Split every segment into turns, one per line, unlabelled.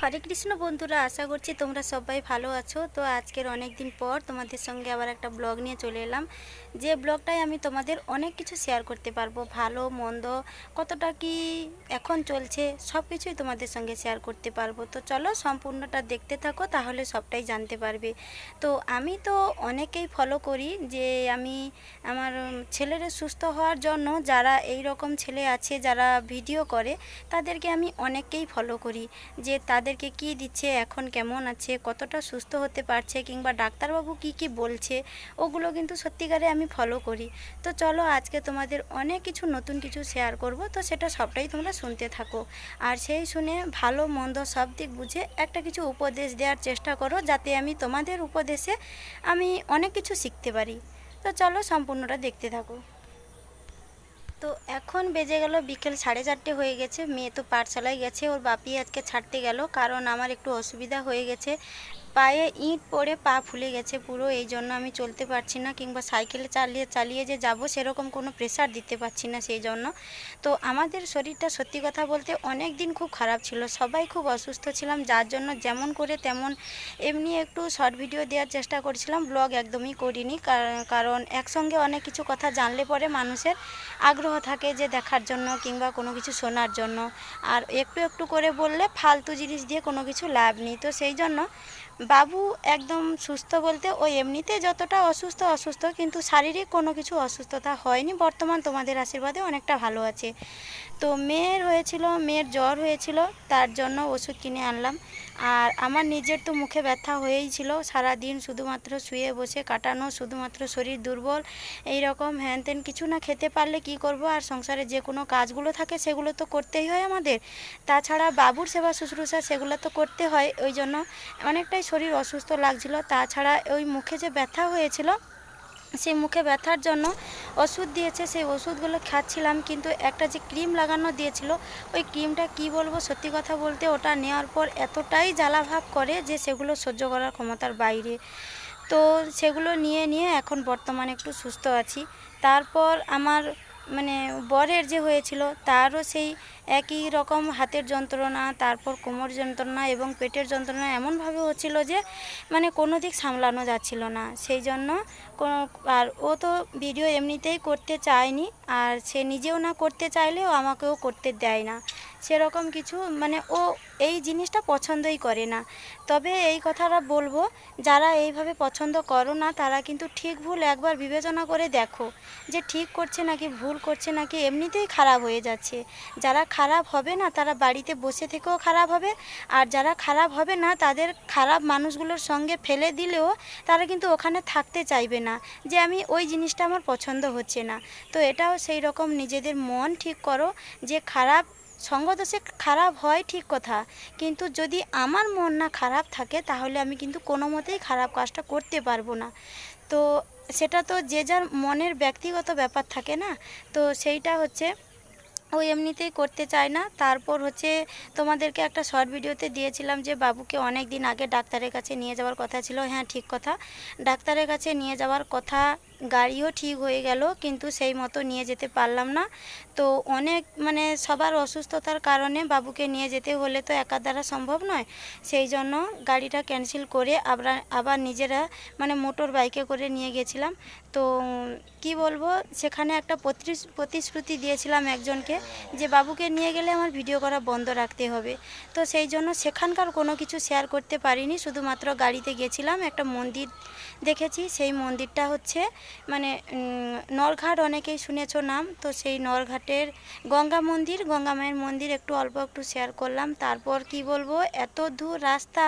হরে কৃষ্ণ বন্ধুরা, আশা করছি তোমরা সবাই ভালো আছো। তো আজকের অনেক দিন পর তোমাদের সঙ্গে আবার একটা ব্লগ নিয়ে চলে এলাম। যে ব্লগটায় আমি তোমাদের অনেক কিছু শেয়ার করতে পারব, ভালো, মন্দ, কতটা কি এখন চলছে, সব কিছুই তোমাদের সঙ্গে শেয়ার করতে পারব। তো চলো সম্পূর্ণটা দেখতে থাকো, তাহলে সবটাই জানতে পারবে। তো আমি তো অনেকেই ফলো করি যে আমি আমার ছেলের সুস্থ হওয়ার জন্য যারা এই রকম ছেলে আছে, যারা ভিডিও করে, তাদেরকে আমি অনেককেই ফলো করি। যে তাদেরকে কি দিচ্ছে, এখন কেমন আছে, কতটা সুস্থ হতে পারছে কিংবা ডাক্তারবাবু কি কি বলছে, ওগুলো কিন্তু সত্যিকারে আমি ফলো করি। তো চলো আজকে তোমাদের অনেক কিছু, নতুন কিছু শেয়ার করব, তো সেটা সবটাই তোমরা শুনতে থাকো। আর সেই শুনে ভালো, মন্দ সব দিক বুঝে একটা কিছু উপদেশ দেওয়ার চেষ্টা করো, যাতে আমি তোমাদের উপদেশে আমি অনেক কিছু শিখতে পারি। তো চলো সম্পূর্ণটা দেখতে থাকো। তো এখন বেজে গেল বিকেল সাড়ে চারটে হয়ে গেছে। মেয়ে তো পাঠশালায় গেছে, ওর বাপি আজকে ছাড়তে গেল। কারণ আমার একটু অসুবিধা হয়ে গেছে। পায়ে ইট পড়ে পা ফুলে গেছে পুরো, এই জন্য আমি চলতে পারছি না কিংবা সাইকেলে চালিয়ে চালিয়ে যে যাব সেরকম কোনো প্রেশার দিতে পারছি না সেই জন্য। তো আমাদের শরীরটা সত্যি কথা বলতে অনেক দিন খুব খারাপ ছিল, সবাই খুব অসুস্থ ছিলাম, যার জন্য যেমন করে তেমন এমনি একটু শর্ট ভিডিও দেওয়ার চেষ্টা করছিলাম ব্লগ একদমই করিনি কারণ একসঙ্গে অনেক কিছু কথা জানলে পরে মানুষের আগ্রহ থাকে যে দেখার জন্য কিংবা কোনো কিছু শোনার জন্য। আর একটু একটু করে বললে ফালতু জিনিস দিয়ে কোনো কিছু লাভ নেই, তো সেই জন্য বাবু একদম সুস্থ বলতে ও এমনিতে যতটা অসুস্থ অসুস্থ কিন্তু শারীরিক কোনো কিছু অসুস্থতা হয়নি। বর্তমান তোমাদের আশীর্বাদে অনেকটা ভালো আছে। তো মেয়ের হয়েছিল, মেয়ের জ্বর হয়েছিল, তার জন্য ওষুধ কিনে আনলাম। আর আমার নিজের তো মুখে ব্যথা হয়েই ছিল সারাদিন শুধুমাত্র শুয়ে বসে কাটানো, শুধুমাত্র শরীর দুর্বল এই রকম হ্যান ত্যান কিছু না খেতে পারলে কি করব? আর সংসারে যে কোনো কাজগুলো থাকে সেগুলো তো করতেই হয় আমাদের। তাছাড়া বাবুর সেবা শুশ্রূষা সেগুলো তো করতে হয়, ওই জন্য অনেকটাই শরীর অসুস্থ লাগছিল। তাছাড়া ওই মুখে যে ব্যথা হয়েছিল সেই মুখে ব্যথার জন্য ওষুধ দিয়েছে, সেই ওষুধগুলো খাচ্ছিলাম, কিন্তু একটা যে ক্রিম লাগানো দিয়েছিল, ওই ক্রিমটা কি বলব সত্যি কথা বলতে ওটা নেওয়ার পর এতটাই জ্বালাভাব করে যে সেগুলো সহ্য করার ক্ষমতার বাইরে। তো সেগুলো নিয়ে নিয়ে এখন বর্তমানে একটু সুস্থ আছি। তারপর আমার মানে বরের যে হয়েছিল, তারও সেই একই রকম হাতের যন্ত্রণা, তারপর কোমর যন্ত্রণা এবং পেটের যন্ত্রণা এমনভাবে হচ্ছিল যে মানে কোনো দিক সামলানো যাচ্ছিল না। সেই জন্য কোনো, আর ও তো ভিডিও এমনিতেই করতে চায়নি, আর সে নিজেও না করতে চাইলেও আমাকেও করতে দেয় না। সেরকম কিছু মানে ও এই জিনিসটা পছন্দই করে না। তবে এই কথাটা বলব, যারা এইভাবে পছন্দ করো না, তারা কিন্তু ঠিক ভুল একবার বিবেচনা করে দেখো যে ঠিক করছে নাকি ভুল করছে নাকি এমনিতেই খারাপ হয়ে যাচ্ছে। যারা খারাপ হবে না, তারা বাড়িতে বসে থেকেও খারাপ হবে। আর যারা খারাপ হবে না, তাদের খারাপ মানুষগুলোর সঙ্গে ফেলে দিলেও তারা কিন্তু ওখানে থাকতে চাইবে না যে আমি ওই জিনিসটা আমার পছন্দ হচ্ছে না। তো এটাও সেই রকম নিজেদের মন ঠিক করো যে খারাপ সঙ্গদোষে খারাপ হয় ঠিক কথা, কিন্তু যদি আমার মন না খারাপ থাকে, তাহলে আমি কিন্তু কোনো মতেই খারাপ কাজটা করতে পারব না। তো সেটা তো যে যার মনের ব্যক্তিগত ব্যাপার থাকে না, তো সেইটা হচ্ছে ও এমনিতেই করতে চায় না। তারপর হচ্ছে তোমাদেরকে একটা শর্ট ভিডিওতে দিয়েছিলাম যে, বাবুকে অনেক দিন আগে ডাক্তারের কাছে নিয়ে যাওয়ার কথা ছিল। হ্যাঁ ঠিক কথা। ডাক্তারের কাছে নিয়ে যাওয়ার কথা গাড়িও ঠিক হয়ে গেল, কিন্তু সেই মতো নিয়ে যেতে পারলাম না। তো অনেক মানে সবার অসুস্থতার কারণে বাবুকে নিয়ে যেতে হলে তো একা দ্বারা সম্ভব নয়। সেই জন্য গাড়িটা ক্যান্সেল করে আবার আবার নিজেরা মানে মোটর বাইকে করে নিয়ে গেছিলাম। তো কি বলব, সেখানে একটা প্রতিশ- প্রতিশ্রুতি দিয়েছিলাম একজনকে যে বাবুকে নিয়ে গেলে আমার ভিডিও করা বন্ধ রাখতে হবে। তো সেই জন্য সেখানকার কোনো কিছু শেয়ার করতে পারিনি, শুধুমাত্র গাড়িতে গেছিলাম, একটা মন্দির দেখেছি। সেই মন্দিরটা হচ্ছে মানে নরঘাট অনেকেই শুনেছ নাম, তো সেই নরঘাটের গঙ্গা মন্দির, গঙ্গা মায়ের মন্দির একটু অল্প একটু শেয়ার করলাম। তারপর কি বলব, এত দূর রাস্তা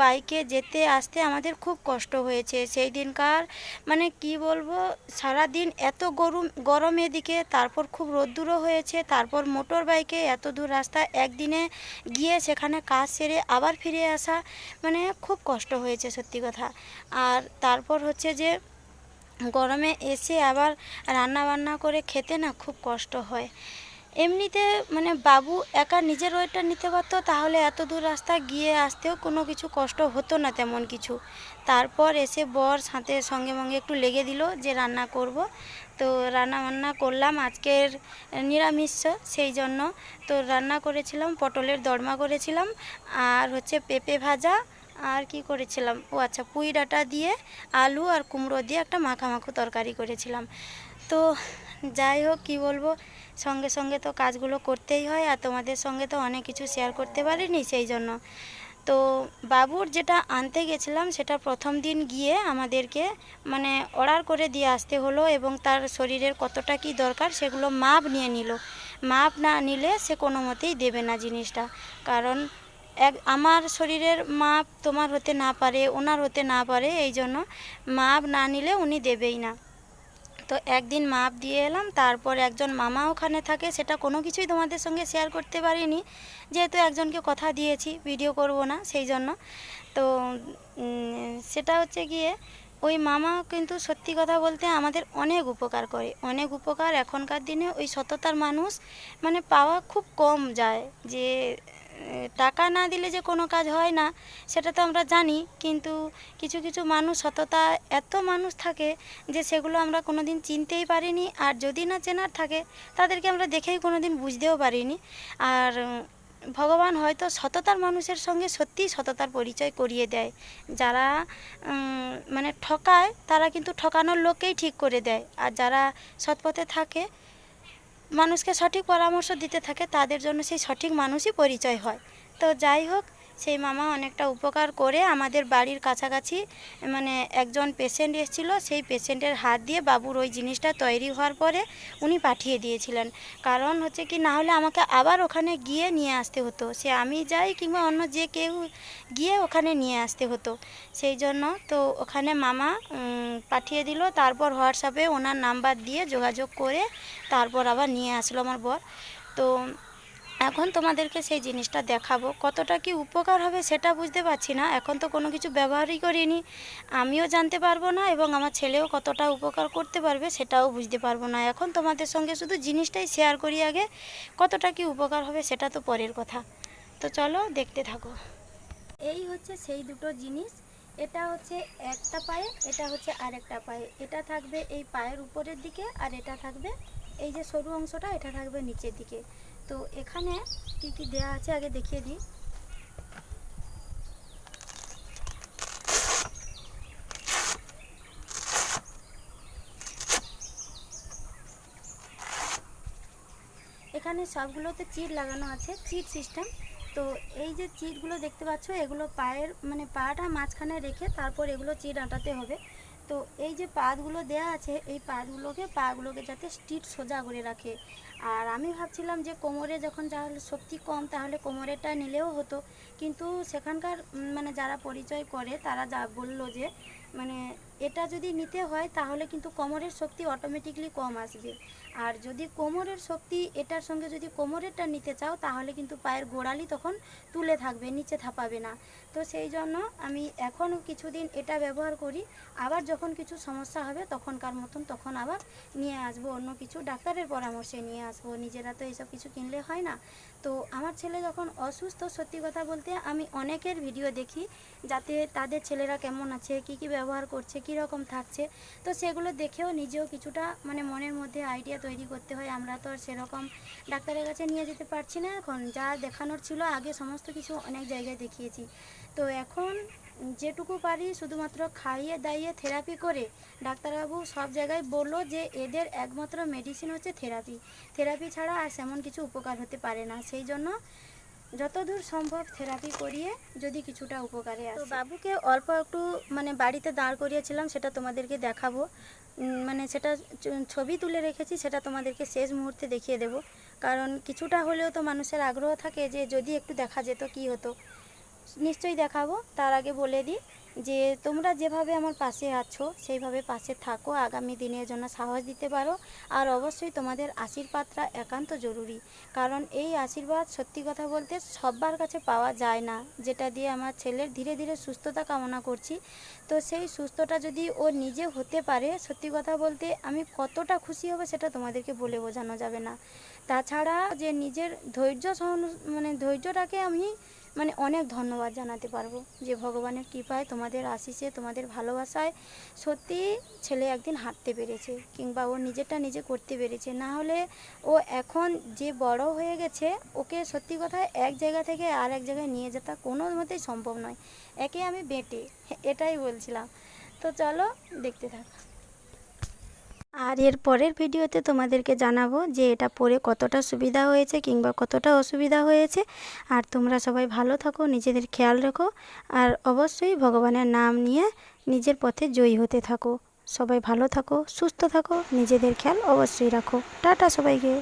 বাইকে যেতে আসতে আমাদের খুব কষ্ট হয়েছে। সেই দিনকার মানে কি বলব, সারাদিন এত গরম গরম এদিকে, তারপর খুব রোদ্দুরও হয়েছে, তারপর মোটর বাইকে এত দূর রাস্তা, একদিনে গিয়ে সেখানে কাজ সেরে আবার ফিরে আসা মানে খুব কষ্ট হয়েছে সত্যি কথা। আর তারপর হচ্ছে যে গরমে এসে আবার রান্না বান্না করে খেতে না খুব কষ্ট হয়। এমনিতে মানে বাবু একা নিজের ওয়েটটা নিতে পারতো, তাহলে এত দূর রাস্তা গিয়ে আসতেও কোনো কিছু কষ্ট হতো না তেমন কিছু। তারপর এসে বর সাথে সঙ্গে মঙ্গে একটু লেগে দিল যে রান্না করব। তো রান্না বান্না করলাম, আজকের নিরামিষ সেই জন্য। তো রান্না করেছিলাম, পটলের দরমা করেছিলাম, আর হচ্ছে পেঁপে ভাজা আর কি করেছিলাম? ও আচ্ছা পুঁই ডাঁটা দিয়ে আলু আর কুমড়ো দিয়ে একটা মাখামাখো তরকারি করেছিলাম। তো যাই হোক, কী বলব? সঙ্গে সঙ্গে তো কাজগুলো করতেই হয় আর তোমাদের সঙ্গে তো অনেক কিছু শেয়ার করতে পারিনি সেই জন্য। তো বাবুর যেটা আনতে গেছিলাম, সেটা প্রথম দিন গিয়ে আমাদেরকে মানে অর্ডার করে দিয়ে আসতে হলো এবং তার শরীরের কতটা কি দরকার সেগুলো মাপ নিয়ে নিল। মাপ না নিলে সে কোনো মতেই দেবে না জিনিসটা। কারণ এক, আমার শরীরের মাপ তোমার হতে না পারে, ওনার হতে না পারে, এই জন্য মাপ না নিলে উনি দেবেই না। তো একদিন মাপ দিয়ে এলাম, তারপর একজন মামা ওখানে থাকে, সেটা কোনো কিছুই তোমাদের সঙ্গে শেয়ার করতে পারিনি। যেহেতু একজনকে কথা দিয়েছি ভিডিও করব না, সেই জন্য। তো সেটা হচ্ছে গিয়ে, ওই মামা কিন্তু সত্যি কথা বলতে আমাদের অনেক উপকার করে। অনেক উপকার এখনকার দিনে ওই সততার মানুষ মানে পাওয়া খুব কম যায়, যে টাকা না দিলে যে কোনো কাজ হয় না, সেটা তো আমরা জানি। কিন্তু কিছু কিছু মানুষ, সততা এত মানুষ থাকে যে সেগুলো আমরা কোনো দিন চিনতেই পারিনি। আর যদি না চেনার থাকে, তাদেরকে আমরা দেখেই কোনো দিন বুঝতেও পারিনি। আর ভগবান হয়তো সততার মানুষের সঙ্গে সত্যিই সততার পরিচয় করিয়ে দেয়। যারা মানে ঠকায়, তারা কিন্তু ঠকানোর লোককেই ঠিক করে দেয়। আর যারা সৎপথে থাকে মানুষকে সঠিক পরামর্শ দিতে থাকে, তাদের জন্য সেই সঠিক মানুষই পরিচয় হয়। তো যাই হোক সেই মামা অনেকটা উপকার করে। আমাদের বাড়ির কাছাকাছি মানে একজন পেশেন্ট এসেছিল, সেই পেশেন্টের হাত দিয়ে বাবুর ওই জিনিসটা তৈরি হওয়ার পরে উনি পাঠিয়ে দিয়েছিলেন। কারণ হচ্ছে কি, না হলে আমাকে আবার ওখানে গিয়ে নিয়ে আসতে হতো। সে আমি যাই কিংবা অন্য যে কেউ গিয়ে ওখানে নিয়ে আসতে হতো। সেই জন্য তো ওখানে মামা পাঠিয়ে দিল। তারপর হোয়াটসঅ্যাপে ওনার নাম্বার দিয়ে যোগাযোগ করে তারপর আবার নিয়ে আসলো আমার বর। তো এখন তোমাদেরকে সেই জিনিসটা দেখাবো। কতটা কি উপকার হবে সেটা বুঝতে পারছি না। এখন তো কোনো কিছু ব্যবহারই করিনি। আমিও জানতে পারব না এবং আমার ছেলেও কতটা উপকার করতে পারবে সেটাও বুঝতে পারব না। এখন তোমাদের সঙ্গে শুধু জিনিসটাই শেয়ার করি আগে। কতটা কি উপকার হবে সেটা তো পরের কথা। তো চলো দেখতে থাকো। এই হচ্ছে সেই দুটো জিনিস। এটা হচ্ছে একটা পায়ে, এটা হচ্ছে আরেকটা পায়ে। এটা থাকবে এই পায়ের উপরের দিকে আর এটা থাকবে এই যে সরু অংশটা, এটা থাকবে নিচের দিকে। তো এখানে কি কি দেয়া আছে আগে দেখিয়ে দিই। এখানে সবগুলোতে চিট লাগানো আছে, চিট সিস্টেম। তো এই যে চিটগুলো দেখতে পাচ্ছ, এগুলো পায়ের মানে পাটা মাঝখানে রেখে তারপর এগুলো চিট আঁটাতে হবে। তো এই যে পাতগুলো দেয়া আছে, এই পাতগুলোকে, পাগুলোকে যাতে স্টিট সোজা করে রাখে। আর আমি ভাবছিলাম যে কোমরে যখন তাহলে শক্তি কম, তাহলে কোমরেটা নিলেও হতো। কিন্তু সেখানকার মানে যারা পরিচয় করে, তারা যা বলল যে মানে এটা যদি নিতে হয়, তাহলে কিন্তু কোমরের শক্তি অটোমেটিকলি কম আসবে। আর যদি কোমরের শক্তি এটার সঙ্গে যদি কোমরেরটা নিতে চাও, তাহলে কিন্তু পায়ের গোড়ালি তখন তুলে থাকবে, নিচে থাপাবে না। তো সেই জন্য আমি এখনও কিছুদিন এটা ব্যবহার করি। আবার যখন কিছু সমস্যা হবে, তখনকার মতন তখন আবার নিয়ে আসব, অন্য কিছু ডাক্তারের পরামর্শে নিয়ে আসব। নিজেরা তো এইসব কিছু কিনলে হয় না। তো আমার ছেলে যখন অসুস্থ, সত্যি কথা বলতে আমি অনেকের ভিডিও দেখি যাতে তাদের ছেলেরা কেমন আছে, কি কি ব্যবহার করছে, কি রকম থাকছে। তো সেগুলো দেখেও নিজেও কিছুটা মানে মনের মধ্যে আইডিয়া তৈরি করতে হয়। আমরা তো আর সেরকম ডাক্তারের কাছে নিয়ে যেতে পারছি না এখন। যা দেখানোর ছিল আগে সমস্ত কিছু অনেক জায়গায় দেখিয়েছি। তো এখন যেটুকু পারি শুধুমাত্র খাইয়ে দাইয়ে থেরাপি করে। ডাক্তারবাবু সব জায়গায় বলল যে এদের একমাত্র মেডিসিন হচ্ছে থেরাপি থেরাপি ছাড়া আর সেমন কিছু উপকার হতে পারে না। সেই জন্য যতদূর সম্ভব থেরাপি করিয়ে যদি কিছুটা উপকারে আসে। বাবুকে অল্প একটু মানে বাড়িতে দাঁড় করিয়েছিলাম সেটা তোমাদেরকে দেখাবো। মানে সেটা ছবি তুলে রেখেছি সেটা তোমাদেরকে শেষ মুহূর্তে দেখিয়ে দেব। কারণ কিছুটা হলেও তো মানুষের আগ্রহ থাকে যে যদি একটু দেখা যেত কি হতো। নিশ্চয়ই দেখাবো। তার আগে বলে দিই যে, তোমরা যেভাবে আমার পাশে আছো, সেইভাবে পাশে থাকো। আগামী দিনের জন্য সাহস দিতে পারো। আর অবশ্যই তোমাদের আশীর্বাদটা একান্ত জরুরি। কারণ এই আশীর্বাদ সত্যি কথা বলতে সবার কাছে পাওয়া যায় না, যেটা দিয়ে আমার ছেলের ধীরে ধীরে সুস্থতা কামনা করছি। তো সেই সুস্থটা যদি ও নিজে হতে পারে, সত্যি কথা বলতে আমি কতটা খুশি হব সেটা তোমাদেরকে বলে বোঝানো যাবে না। তাছাড়া যে নিজের ধৈর্য সহন মানে ধৈর্যটাকে আমি মানে অনেক ধন্যবাদ জানাতে পারব যে ভগবানের কৃপায় তোমাদের আশিসে তোমাদের ভালোবাসায় সত্যি ছেলে একদিন হাঁটতে পেরেছে কিংবা ও নিজেরটা নিজে করতে পেরেছে। না হলে ও এখন যে বড় হয়ে গেছে, ওকে সত্যি কথা এক জায়গা থেকে আর এক জায়গায় নিয়ে যেতে কোনো মতেই সম্ভব নয়। একে আমি বেটে, এটাই বলছিলাম। তো চলো, দেখতে থাক। আর এর পরের ভিডিওতে তোমাদেরকে জানাব যে এটা পরে কতটা সুবিধা হয়েছে কিংবা কতটা অসুবিধা হয়েছে। আর তোমরা সবাই ভালো থাকো, নিজেদের খেয়াল রাখো, আর অবশ্যই ভগবানের নাম নিয়ে নিজের পথে জয়ী হতে থাকো। সবাই ভালো থাকো, সুস্থ থাকো, নিজেদের খেয়াল অবশ্যই রাখো। টাটা সবাইকে।